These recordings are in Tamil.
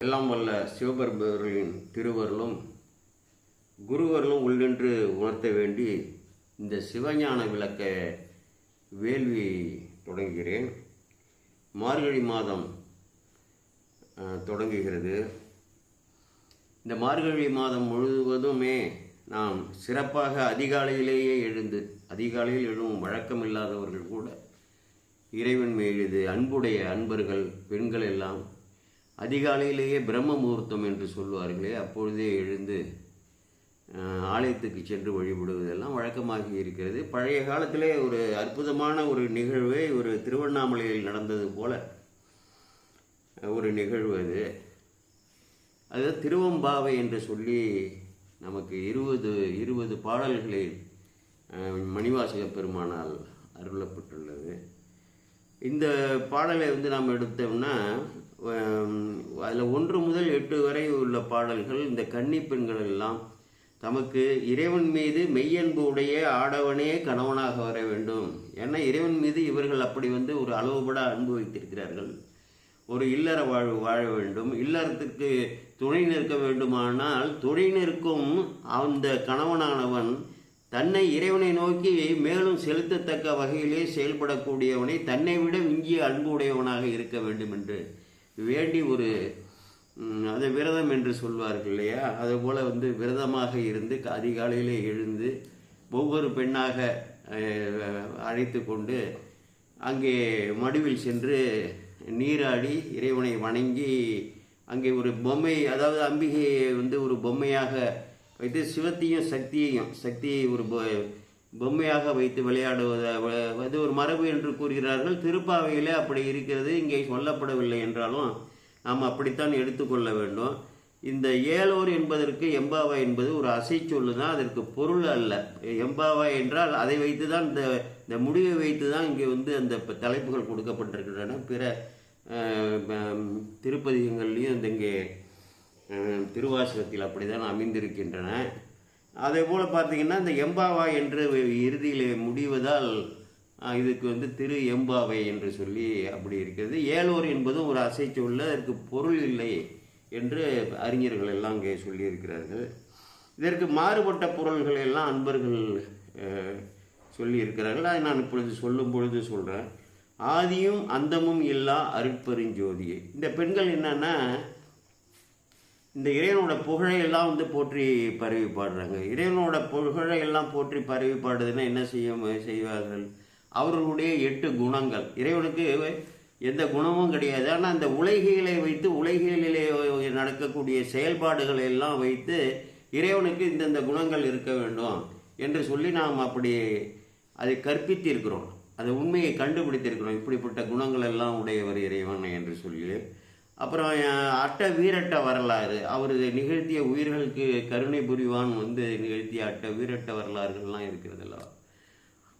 எல்லாம் வல்ல சிவபெருமரின் திருவருளும் குருவருளும் உள்ளென்று உணர்த்த வேண்டி இந்த சிவஞான விளக்க வேள்வி தொடங்குகிறேன். மார்கழி மாதம் தொடங்குகிறது. இந்த மார்கழி மாதம் முழுவதுமே நாம் சிறப்பாக அதிகாலையிலேயே எழுந்து அதிகாலையில் எழும் வழக்கம் இல்லாதவர்கள் கூட இறைவன் மீது அன்புடைய அன்பர்கள் பெண்கள் எல்லாம் அதிகாலையிலேயே பிரம்ம முகூர்த்தம் என்று சொல்வார்களே அப்பொழுதே எழுந்து ஆலயத்துக்கு சென்று வழிபடுவதெல்லாம் வழக்கமாகி இருக்கிறது. பழைய காலத்திலே ஒரு அற்புதமான ஒரு நிகழ்வே ஒரு திருவண்ணாமலையில் நடந்தது போல ஒரு நிகழ்வு அது. அது திருவம்பாவை என்று சொல்லி நமக்கு இருபது இருபது பாடல்களில் மணிவாசக பெருமானால் அருளப்பட்டுள்ளது. இந்த பாடலை வந்து நாம் எடுத்தோம்னா அதில் ஒன்று முதல் எட்டு வரை உள்ள பாடல்கள் இந்த கன்னி பெண்கள் எல்லாம் தமக்கு இறைவன் மீது மெய்யன்பு உடைய ஆடவனே கணவனாக வர வேண்டும். ஏன்னா இறைவன் மீது இவர்கள் அப்படி வந்து ஒரு அளவுபட அன்பு வைத்திருக்கிறார்கள். ஒரு இல்லற வாழ்வு வாழ வேண்டும். இல்லறத்துக்கு துணை நிற்க வேண்டுமானால் துணை நிற்கும் அந்த கணவனானவன் தன்னை இறைவனை நோக்கி மேலும் செலுத்தத்தக்க வகையிலே செயல்படக்கூடியவனை தன்னை விட விஞ்சிய அன்பு உடையவனாக இருக்க வேண்டும் என்று வேண்டி ஒரு அதை விரதம் என்று சொல்வார்கள் இல்லையா? அதுபோல் வந்து விரதமாக இருந்து அதிகாலையிலே எழுந்து ஒவ்வொரு பெண்ணாக அழைத்து கொண்டு அங்கே மடுவில் சென்று நீராடி இறைவனை வணங்கி அங்கே ஒரு பொம்மை அதாவது அம்பிகையை வந்து ஒரு பொம்மையாக வைத்து சிவத்தையும் சக்தியையும் சக்தியை ஒரு பொ- பொம்மையாக வைத்து விளையாடுவது அது ஒரு மரபு என்று கூறுகிறார்கள். திருப்பாவையிலே அப்படி இருக்கிறது இங்கே சொல்லப்படவில்லை என்றாலும் நாம் அப்படித்தான் எடுத்துக்கொள்ள வேண்டும். இந்த ஏலோர் என்பதற்கு எம்பாவா என்பது ஒரு அசைச்சொல்லு தான் அதற்கு பொருள் அல்ல. எம்பாவா என்றால் அதை வைத்து தான் இந்த இந்த முடிவை வைத்து தான் இங்கே வந்து அந்த தலைப்புகள் கொடுக்கப்பட்டிருக்கின்றன. பிற திருப்பதிகங்கள்லேயும் திருப்பதிகங்கள்லையும் இந்த இங்கே திருவாசகத்தில் அப்படி அப்படிதான் அமைந்திருக்கின்றன. அதே போல் பார்த்தீங்கன்னா இந்த எம்பாவா என்று இறுதியில் முடிவதால் இதுக்கு வந்து திரு எம்பாவை என்று சொல்லி அப்படி இருக்கிறது. ஏலோர் என்பதும் ஒரு அசைச்சொல்ல அதற்கு பொருள் இல்லை என்று அறிஞர்கள் எல்லாம் இங்கே சொல்லியிருக்கிறார்கள். இதற்கு மாறுபட்ட பொருள்கள் எல்லாம் அன்பர்கள் சொல்லியிருக்கிறார்கள். அதை நான் இப்பொழுது சொல்லும் பொழுது சொல்கிறேன் ஆதியும் அந்தமும் இல்லா அருட்பெருஞ்சோதியை. இந்த பெண்கள் என்னென்னா இந்த இறைவனோட புகழை எல்லாம் வந்து போற்றி பரவி பாடுறாங்க. இறைவனோட புகழை எல்லாம் போற்றி பரவி பாடுதுன்னா என்ன செய்ய செய்வார்கள். அவர்களுடைய எட்டு குணங்கள். இறைவனுக்கு எந்த குணமும் கிடையாது. ஆனால் அந்த உலகிகளை வைத்து உலகியலிலே நடக்கக்கூடிய செயல்பாடுகளை எல்லாம் வைத்து இறைவனுக்கு இந்தந்த குணங்கள் இருக்க வேண்டும் என்று சொல்லி நாம் அப்படி அதை கற்பித்திருக்கிறோம். அந்த உண்மையை கண்டுபிடித்திருக்கிறோம். இப்படிப்பட்ட குணங்கள் எல்லாம் உடையவர் இறைவன் என்று சொல்லி. அப்புறம் அட்ட வீரட்ட வரலாறு அவர் நிகழ்த்திய உயிர்களுக்கு கருணை புரிவான் வந்து நிகழ்த்திய அட்ட வீரட்ட வரலாறுகள்லாம் இருக்கிறதுல்ல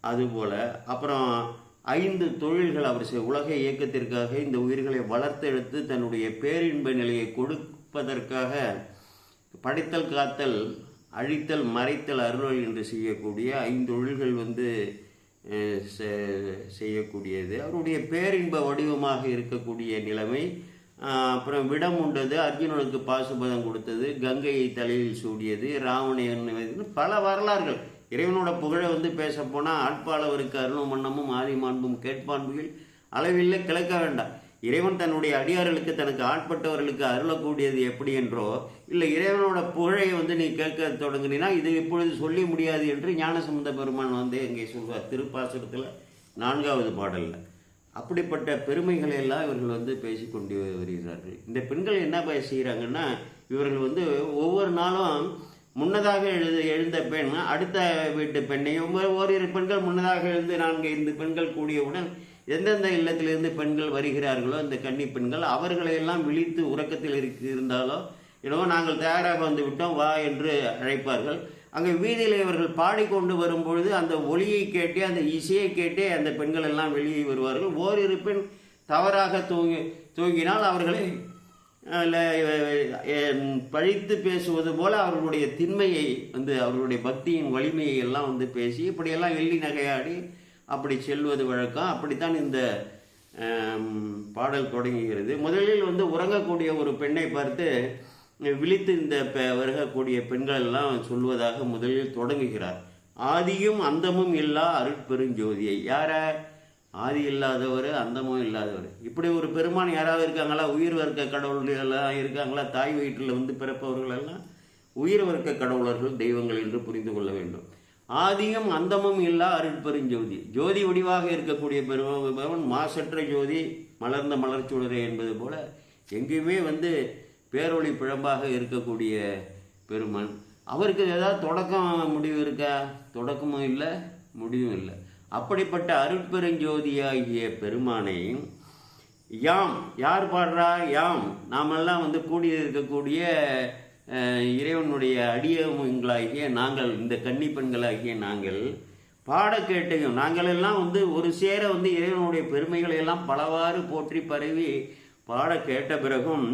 அதுபோல் அப்புறம் ஐந்து தொழில்கள் அவர் உலக இயக்கத்திற்காக இந்த உயிர்களை வளர்த்தெடுத்து தன்னுடைய பேரின்ப நிலையை கொடுப்பதற்காக படைத்தல் காத்தல் அழித்தல் மறைத்தல் அருள் என்று செய்யக்கூடிய ஐந்து தொழில்கள் வந்து செ- செய்யக்கூடியது. அவருடைய பேரின்ப வடிவமாக இருக்கக்கூடிய நிலைமை அப்புறம் விடம் உண்டது அர்ஜுனனுக்கு பாசுபதம் கொடுத்தது கங்கையை தலையில் சூடியது ராவணன் பல வரலாறுகள். இறைவனோட புகழை வந்து பேச போனால் ஆட்பாளவருக்கு அருணும் மன்னமும் ஆதி மாண்பும் கேட்பான்புகள் அளவில்லை கிளக்க வேண்டாம். இறைவன் தன்னுடைய அடியார்களுக்கு தனக்கு ஆட்பட்டவர்களுக்கு அருளக்கூடியது எப்படி என்றோ இல்லை இறைவனோட புகழை வந்து நீ கேட்க தொடங்கினீன்னா இது இப்பொழுது சொல்லி முடியாது என்று ஞானசம்பந்த பெருமான் வந்து இங்கே சொல்வார். திருப்பாசுரத்தில் நான்காவது பாடலில். அப்படிப்பட்ட பெருமைகளை எல்லாம் இவர்கள் வந்து பேசிக்கொண்டு வருகிறார்கள். இந்த பெண்கள் என்ன பேச செய்கிறாங்கன்னா இவர்கள் வந்து ஒவ்வொரு நாளும் முன்னதாக எழுத எழுந்த பெண் அடுத்த வீட்டு பெண்ணையும் ஒரு- ஓரிரு பெண்கள் முன்னதாக எழுந்து நான்கு ஐந்து பெண்கள் கூடியவுடன் எந்தெந்த இல்லத்திலிருந்து பெண்கள் வருகிறார்களோ இந்த கன்னி பெண்கள் அவர்களையெல்லாம் விழித்து உறக்கத்தில் இருக்க இருந்தாலோ என்னவோ நாங்கள் தயாராக வந்து விட்டோம் வா என்று அழைப்பார்கள். அங்கே வீதியில் இவர்கள் பாடிக்கொண்டு வரும்பொழுது அந்த ஒளியை கேட்டே அந்த இசையை கேட்டே அந்த பெண்கள் எல்லாம் வெளியே வருவார்கள். ஓரிரு பெண் தவறாக தூங்கி தூங்கினால் அவர்களை பழித்து பேசுவது போல அவர்களுடைய திண்மையை வந்து அவர்களுடைய பக்தியின் வலிமையை எல்லாம் வந்து பேசி இப்படியெல்லாம் எள்ளி நகையாடி அப்படி செல்வது வழக்கம். அப்படித்தான் இந்த பாடல் தொடங்குகிறது. முதலில் வந்து உறங்கக்கூடிய ஒரு பெண்ணை பார்த்து விழித்து இந்த பெ- வருகக்கூடிய பெண்கள் எல்லாம் சொல்வதாக முதலில் தொடங்குகிறார். ஆதியும் அந்தமும் இல்லா அருட்பெருஞ்சோதியை. யார? ஆதி இல்லாதவர் அந்தமும் இல்லாதவர். இப்படி ஒரு பெருமான் யாராவது இருக்காங்களா? உயிர் வர்க்க கடவுள்கள்லாம் இருக்காங்களா? தாய் வயிற்றில் வந்து பிறப்பவர்கள் எல்லாம் உயிர் வர்க்க கடவுளர்கள் தெய்வங்கள் என்று புரிந்து கொள்ள வேண்டும். ஆதியும் அந்தமும் இல்லா அருட்பெருஞ்சோதி. ஜோதி வடிவாக இருக்கக்கூடிய பெருமவன் மாசற்ற ஜோதி மலர்ந்த மலர்ச்சுடரே என்பது போல எங்கேயுமே வந்து பேரொளி பிழம்பாக இருக்கக்கூடிய பெருமன். அவருக்கு ஏதாவது தொடக்கம் முடிவு இருக்கா? தொடக்கமும் இல்லை முடிவும் இல்லை. அப்படிப்பட்ட அருட்பெருஞ்சோதியாகிய பெருமானை யாம் யார் பாடுறா? யாம். நாமெல்லாம் வந்து கூடி இருக்கக்கூடிய இறைவனுடைய அடியவங்களாகிய நாங்கள் இந்த கன்னி பெண்களாகிய நாங்கள் பாட கேட்டையும் நாங்கள் எல்லாம் வந்து ஒரு சேர வந்து இறைவனுடைய பெருமைகளை எல்லாம் பலவாறு போற்றி பரவி பாட கேட்ட பிறகும்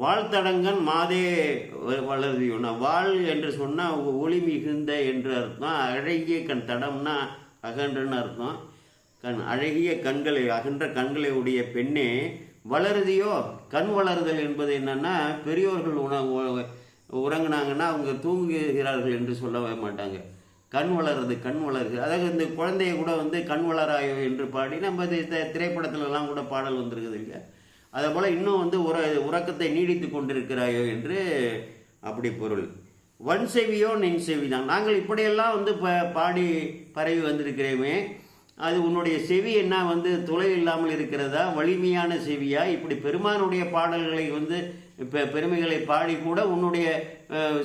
வாழ்த்தடங்கன் மாதே வ- வாழ் என்று சொன்னால் ஒளி மிகுந்த என்று அர்த்தம். அழகிய கண் தடம்னா அகன்றன்னு அர்த்தம். கண் அழகிய கண்களை அகன்ற கண்களை உடைய பெண்ணே வளருதியோ? கண் வளருதல் என்பது என்னன்னா பெரியோர்கள் உணவு உறங்கினாங்கன்னா அவங்க தூங்குகிறார்கள் என்று சொல்லவே மாட்டாங்க. கண் வளருது கண் வளருது. அதாவது இந்த குழந்தைய கூட வந்து கண் வளராயோ என்று பாடி நம்ம தி- திரைப்படத்துலலாம் கூட பாடல் வந்திருக்குது இல்லையா? அதே போல் இன்னும் வந்து உற உறக்கத்தை நீடித்து கொண்டிருக்கிறாயோ என்று அப்படி பொருள். வன் செவியோ நின் செவி தான் நாங்கள் இப்படியெல்லாம் வந்து ப பாடி பரவி வந்திருக்கிறோமே அது உன்னுடைய செவி என்ன வந்து துளை இல்லாமல் இருக்கிறதா? வலிமையான செவியா? இப்படி பெருமானுடைய பாடல்களை வந்து இப்போ பெருமைகளை பாடி கூட உன்னுடைய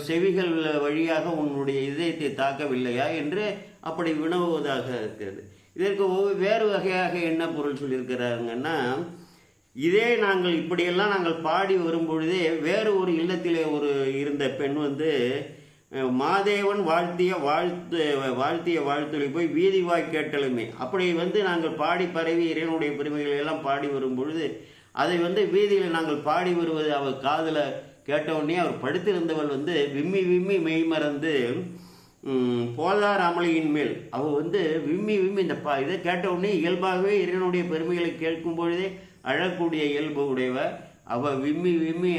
செவிகள் வழியாக உன்னுடைய இதயத்தை தாக்கவில்லையா என்று அப்படி வினவுவதாக இருக்கிறது. இதற்கு ஒவ்வொரு- வேறு வகையாக என்ன பொருள் சொல்லியிருக்கிறாங்கன்னா இதே நாங்கள் இப்படியெல்லாம் நாங்கள் பாடி வரும்பொழுதே வேறு ஒரு இல்லத்திலே ஒரு இருந்த பெண் வந்து மாதேவன் வாழ்த்திய வாழ்த்து வாழ்த்திய வாழ்த்தொலி போய் வீதி வாய் கேட்டலுமே. அப்படி வந்து நாங்கள் பாடி பரவி இறைவனுடைய பெருமைகளை எல்லாம் பாடி வரும்பொழுது அதை வந்து வீதியில் நாங்கள் பாடி வருவது அவர் காதில் கேட்டவுடனே அவர் படுத்திருந்தவள் வந்து விம்மி விம்மி மெய்மறந்து மறந்து போதார் அமளியின் மேல். அவள் வந்து விம்மி விம்மி இந்த பா இதை கேட்டவுடனே இயல்பாகவே இறைவனுடைய பெருமைகளை கேட்கும் பொழுதே அழக்கூடிய இயல்பு உடையவ அவ விம்மி விம்மி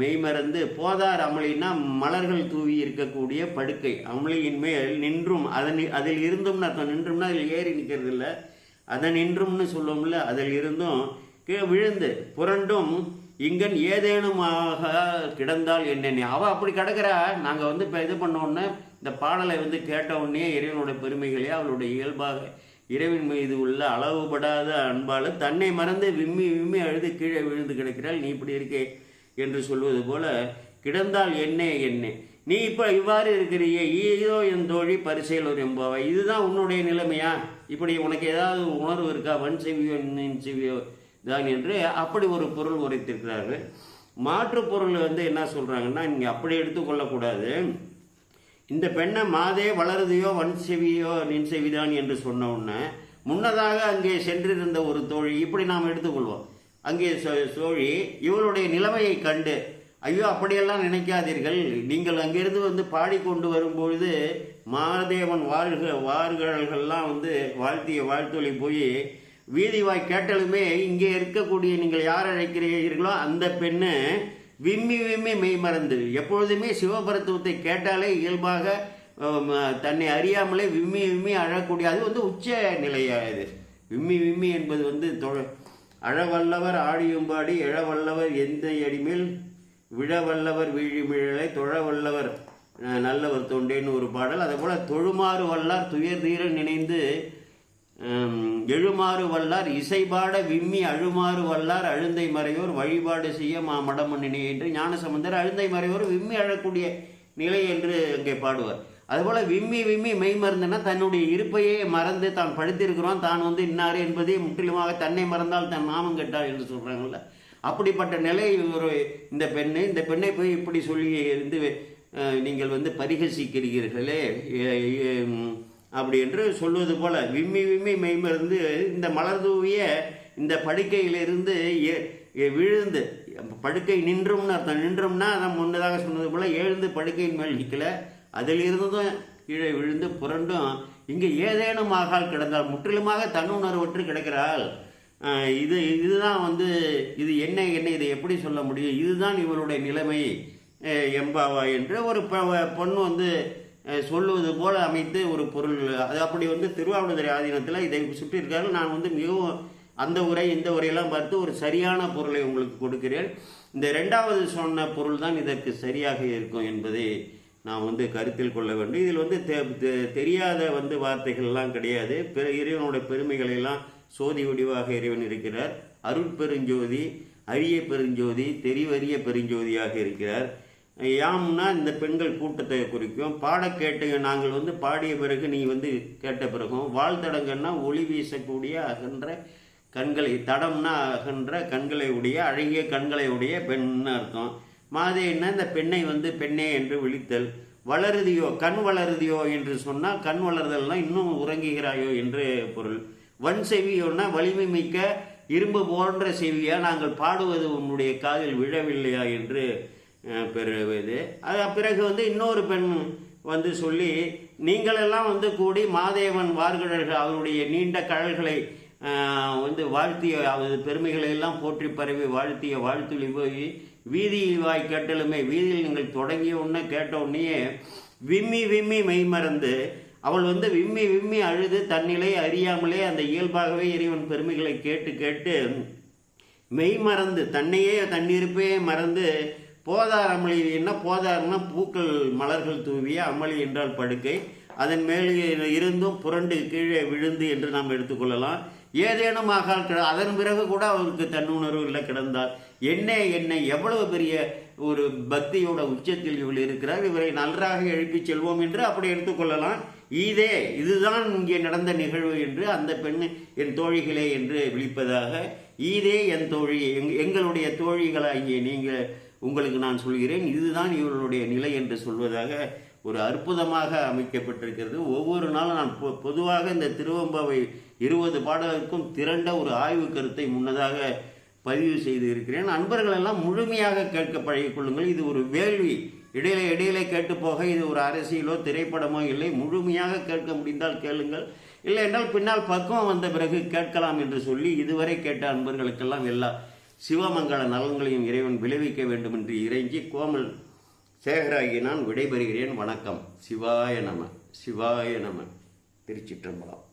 மெய்மறந்து போதார் அமளினா மலர்கள் தூவி இருக்கக்கூடிய படுக்கை. அமளியின் மேல் நின்றும். அதன் அதில் இருந்தும்னு அர்த்தம் நின்றும்னா அதில் ஏறி நிற்கிறது இல்லை அதை நின்றும்னு சொல்லுவோம்ல அதில் இருந்தும் கீழே விழுந்து புரண்டும் இங்கன் ஏதேனுமாக கிடந்தால் என்னென்ன அவள் அப்படி கிடக்கிறா. நாங்கள் வந்து இப்போ இது பண்ணோன்னே இந்த பாடலை வந்து கேட்ட உடனே இறைவனுடைய பெருமைகளே அவளுடைய இயல்பாக இறைவன் மீது உள்ள அளவுபடாத அன்பால் தன்னை மறந்து விம்மி விம்மி அழுது கீழே விழுந்து கிடக்கிறாள். நீ இப்படி இருக்கே என்று சொல்வது போல கிடந்தால் என்னே என்ன. நீ இப்போ இவ்வாறு இருக்கிறியே. ஏதோ என் தோழி பரிசையில் ஒரு எம்பாவை இதுதான் உன்னுடைய நிலைமையா? இப்படி உனக்கு ஏதாவது உணர்வு இருக்கா? வன் செவியோ நின் செவியோ? தான் என்று அப்படி ஒரு பொருள் உரைத்திருக்கிறார்கள். மாற்று பொருள் வந்து என்ன சொல்கிறாங்கன்னா நீங்கள் அப்படி எடுத்துக்கொள்ளக்கூடாது இந்த பெண்ணை மாதே வளருதையோ வன் செவியோ நின் செவிதான் என்று சொன்ன உடனே முன்னதாக அங்கே சென்றிருந்த ஒரு தோழி இப்படி நாம் எடுத்துக்கொள்வோம். அங்கே சோ- தோழி இவளுடைய நிலைமையை கண்டு ஐயோ அப்படியெல்லாம் நினைக்காதீர்கள். நீங்கள் அங்கிருந்து வந்து பாடிக்கொண்டு வரும்பொழுது மாதேவன் வாழ்க வார்கள்கள்லாம் வந்து வாழ்த்திய வாழ்த்தொழி போய் வீதி வாய் கேட்டாலுமே இங்கே இருக்கக்கூடிய நீங்கள் யார் அழைக்கிறீர்களோ அந்த பெண்ணு விம்மி விம்மி மெய் மறந்து. எப்பொழுதுமே சிவபரத்துவத்தை கேட்டாலே இயல்பாக தன்னை அறியாமலே விம்மி விம்மி அழக்கூடிய அது வந்து உச்ச நிலையாக இது. விம்மி விம்மி என்பது வந்து தொ- அழவல்லவர் ஆடியும்பாடி இழவல்லவர் எந்த அடிமேல் விழவல்லவர் வீழிமிழலை தொழவல்லவர் நல்லவர் தொண்டேன்னு ஒரு பாடல். அதே போல் தொழுமாறு வல்லார் துயர் தீர நினைந்து எழுமாறு வல்லார் இசைபாட விம்மி அழுமாறு வல்லார் அழுந்தை மறையோர் வழிபாடு செய்ய மா மடமண்ணினே என்று ஞானசம்பந்தர் அழுந்தை மறையோர் விம்மி அழக்கூடிய நிலை என்று அங்கே பாடுவார். அதுபோல் விம்மி விம்மி மெய் தன்னுடைய இருப்பையே மறந்து தான் படுத்திருக்கிறோம் தான் வந்து இன்னார் என்பதை முற்றிலுமாக தன்னை மறந்தால் தன் நாமம் கெட்டார் என்று சொல்கிறாங்கல்ல அப்படிப்பட்ட நிலை ஒரு இந்த பெண்ணு இந்த பெண்ணை போய் இப்படி சொல்லி இருந்து நீங்கள் வந்து பரிகசிக்கிறீர்களே அப்படி என்று சொல்வது போல விம்மி விம்மி மெய்மருந்து இந்த மலர் தூவிய இந்த படுக்கையிலிருந்து எ- விழுந்து படுக்கை நின்றும்னு அர்த்தம். நின்றும்னா அதான் முன்னதாக சொன்னது போல எழுந்து படுக்கையின் மேல் நிற்கல அதிலிருந்தும் கீழே விழுந்து புரண்டும். இங்கே ஏதேனும் ஆகால் கிடந்தால் முற்றிலுமாக தன்னுணர்வற்று கிடக்கிறாள். இது இதுதான் வந்து இது என்ன என்ன இதை எப்படி சொல்ல முடியும்? இதுதான் இவருடைய நிலைமை எம்பாவா என்று ஒரு பொண்ணு வந்து சொல்லுவது போல அமைத்து ஒரு பொருள். அது அப்படி வந்து திருவாவூதுறை ஆதீனத்தில் இதை சுட்டியிருக்காரு நான் வந்து மிகவும் அந்த உரை இந்த உரையெல்லாம் பார்த்து ஒரு சரியான பொருளை உங்களுக்கு கொடுக்கிறேன். இந்த ரெண்டாவது சொன்ன பொருள் தான் இதற்கு சரியாக இருக்கும் என்பதை நாம் வந்து கருத்தில் கொள்ள வேண்டும். இதில் வந்து தெ- தெ- தெரியாத வந்து வார்த்தைகள்லாம் கிடையாது. பிற இறைவனுடைய பெருமைகளை எல்லாம் சோதி வடிவாக இறைவன் இருக்கிறார். அருட்பெருஞ்சோதி அரிய பெருஞ்சோதி தெரிவறிய பெருஞ்சோதியாக இருக்கிறார். யாம்னா இந்த பெண்கள் கூட்டத்தை குறிக்கும். பாட கேட்டுங்க நாங்கள் வந்து பாடிய பிறகு நீ வந்து கேட்ட பிறகும். வாழ்த்தடங்கன்னா ஒளி வீசக்கூடிய அகன்ற கண்களை தடம்னா அகன்ற கண்களை உடைய அழகிய கண்களை உடைய பெண்ணு அர்த்தம் மாதேன்னா இந்த பெண்ணை வந்து பெண்ணே என்று விழித்தல். வளருதியோ கண் வளருதியோ என்று சொன்னால் கண் வளர்தல்னா இன்னும் உறங்குகிறாயோ என்று பொருள். வன் செவியோன்னா வலிமை மிக்க இரும்பு போன்ற செவியா நாங்கள் பாடுவது உன்னுடைய காதில் விழவில்லையா என்று அஹ், பெறுவது. அது பிறகு வந்து இன்னொரு பெண் வந்து சொல்லி நீங்களெல்லாம் வந்து கூடி மாதேவன் வார்கழல்கள் அவருடைய நீண்ட கழல்களை வந்து வாழ்த்திய அவரது பெருமைகளை எல்லாம் போற்றி பரவி வாழ்த்திய வாழ்த்துளி போய் வீதியில் வாய் கேட்டலுமே வீதியில் நீங்கள் தொடங்கிய உடனே கேட்ட உடனேயே விம்மி விம்மி மெய்மறந்து அவள் வந்து விம்மி விம்மி அழுது தன்னிலை அறியாமலே அந்த இயல்பாகவே இறைவன் பெருமைகளை கேட்டு கேட்டு மெய் மறந்து தன்னையே தன்னிருப்பே மறந்து போதார் அமளி என்ன போதார்னா பூக்கள் மலர்கள் தூவிய அமளி என்றால் படுக்கை. அதன் மேலே இருந்தும் புரண்டு கீழே விழுந்து என்று நாம் எடுத்துக்கொள்ளலாம் ஏதேனும் ஆகால் கிட அதன் பிறகு கூட அவருக்கு தன்னுணர்வு இல்லை கிடந்தார் என்ன என்னை எவ்வளவு பெரிய ஒரு பக்தியோட உச்சத்தில் இவள் இருக்கிறார். இவரை நன்றாக எழுப்பிச் செல்வோம் என்று அப்படி எடுத்துக்கொள்ளலாம் இதே இதுதான் இங்கே நடந்த நிகழ்வு என்று அந்த பெண் என் தோழிகளே என்று விழிப்பதாக ஈதே என் தோழி எங்- எங்களுடைய தோழிகளாகிய நீங்கள் உங்களுக்கு நான் சொல்கிறேன் இதுதான் இவர்களுடைய நிலை என்று சொல்வதாக ஒரு அற்புதமாக அமைக்கப்பட்டிருக்கிறது. ஒவ்வொரு நாளும் நான் பொ- பொதுவாக இந்த திருவம்பாவை இருபது பாடலுக்கும் திரண்ட ஒரு ஆய்வு கருத்தை முன்னதாக பதிவு செய்து இருக்கிறேன் அன்பர்கள் எல்லாம் முழுமையாக கேட்க பழகிக்கொள்ளுங்கள் இது ஒரு வேள்வி. இடையில இடையில கேட்டு போக இது ஒரு அரசியலோ திரைப்படமோ இல்லை. முழுமையாக கேட்க முடிந்தால் கேளுங்கள். இல்லை என்றால் பின்னால் பக்குவம் வந்த பிறகு கேட்கலாம் என்று சொல்லி இதுவரை கேட்ட அன்பர்களுக்கெல்லாம் எல்லா சிவமங்கள நலன்களையும் இறைவன் விளைவிக்க வேண்டும் என்று இறைஞ்சி கோமல் சேகராகி நான் விடைபெறுகிறேன். வணக்கம். சிவாய நம. சிவாய நம. திருச்சிற்றம்பலம்.